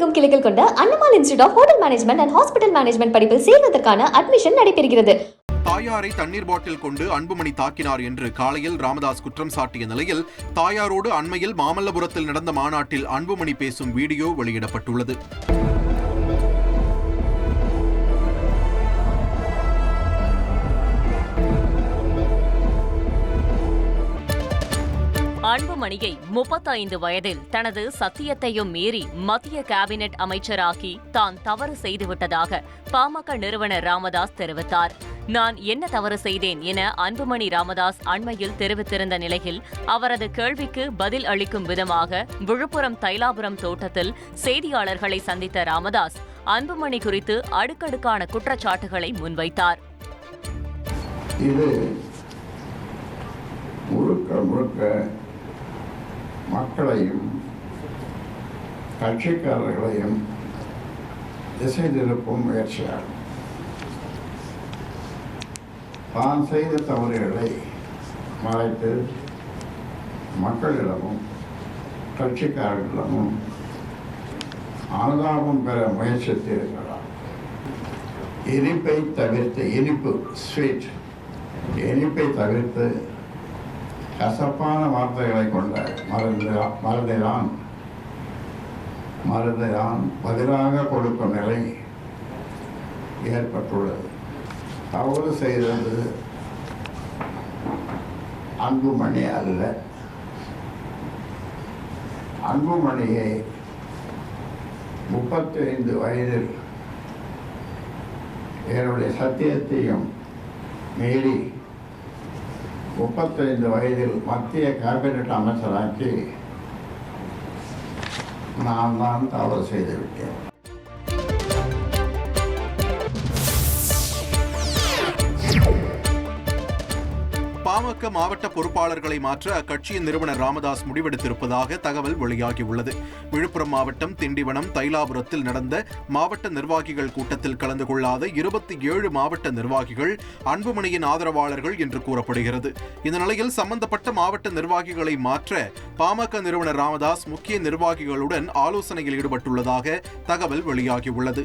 உலகமெங்கும் கிளைகள் கொண்ட Annamal institute of hotel management and hospital management படிப்பில் சேர்வதற்கான அட்மிஷன் நடைபெறுகிறது. தாயாரை தண்ணீர் பாட்டில் கொண்டு அன்புமணி தாக்கினார் என்று காலையில் ராமதாஸ் குற்றம் சாட்டிய நிலையில் தாயாரோடு அண்மையில் மாமல்லபுரத்தில் நடந்த மாநாட்டில் அன்புமணி பேசும் வீடியோ வெளியிடப்பட்டுள்ளது. அன்புமணியை முப்பத்தைந்து வயதில் தனது சத்தியத்தையும் மீறி மத்திய கேபினெட் அமைச்சராக்கி தான் தவறு செய்துவிட்டதாக பாமக நிறுவனர் ராமதாஸ் தெரிவித்தார். நான் என்ன தவறு செய்தேன் என அன்புமணி ராமதாஸ் அண்மையில் தெரிவித்திருந்த நிலையில் அவரது கேள்விக்கு பதில் அளிக்கும் விதமாக விழுப்புரம் தைலாபுரம் தோட்டத்தில் செய்தியாளர்களை சந்தித்த ராமதாஸ் அன்புமணி குறித்து அடுக்கடுக்கான குற்றச்சாட்டுகளை முன்வைத்தார். முழுக்க முழுக்க மக்களையும் கட்சிக்காரர்களையும் திசை திருப்பும் முயற்சியாகும். தான் செய்த தவறுகளை மறைத்து மக்களிடமும் கட்சிக்காரர்களிடமும் அனுதாபம் பெற முயற்சித்திருக்கிறார். இனிப்பை தவிர்த்து இனிப்பு ஸ்வீட் இனிப்பை தவிர்த்து கசப்பான வார்த்தைகளை கொண்ட மருந்து மருந்தைதான் மருந்தைதான் பதிலாக கொடுக்கும் நிலை ஏற்பட்டுள்ளது. தவறு செய்தது அன்புமணி அல்ல. அன்புமணியை முப்பத்தி ஐந்து வயதில் என்னுடைய சத்தியத்தையும் மீறி முப்பத்தைந்து வயதில் மத்திய கேபினட் அமைச்சராக்கி நான் தான் தவறு செய்துவிட்டேன். பாமக மாவட்ட பொறுப்பாளர்களை மாற்ற அக்கட்சியின் நிறுவனர் ராமதாஸ் முடிவெடுத்திருப்பதாக தகவல் வெளியாகியுள்ளது. விழுப்புரம் மாவட்டம் திண்டிவனம் தைலாபுரத்தில் நடந்த மாவட்ட நிர்வாகிகள் கூட்டத்தில் கலந்து கொள்ளாத இருபத்தி ஏழு மாவட்ட நிர்வாகிகள் அன்புமணியின் ஆதரவாளர்கள் என்று கூறப்படுகிறது. இந்த நிலையில் சம்பந்தப்பட்ட மாவட்ட நிர்வாகிகளை மாற்ற பாமக நிறுவனர் ராமதாஸ் முக்கிய நிர்வாகிகளுடன் ஆலோசனையில் ஈடுபட்டுள்ளதாக தகவல் வெளியாகியுள்ளது.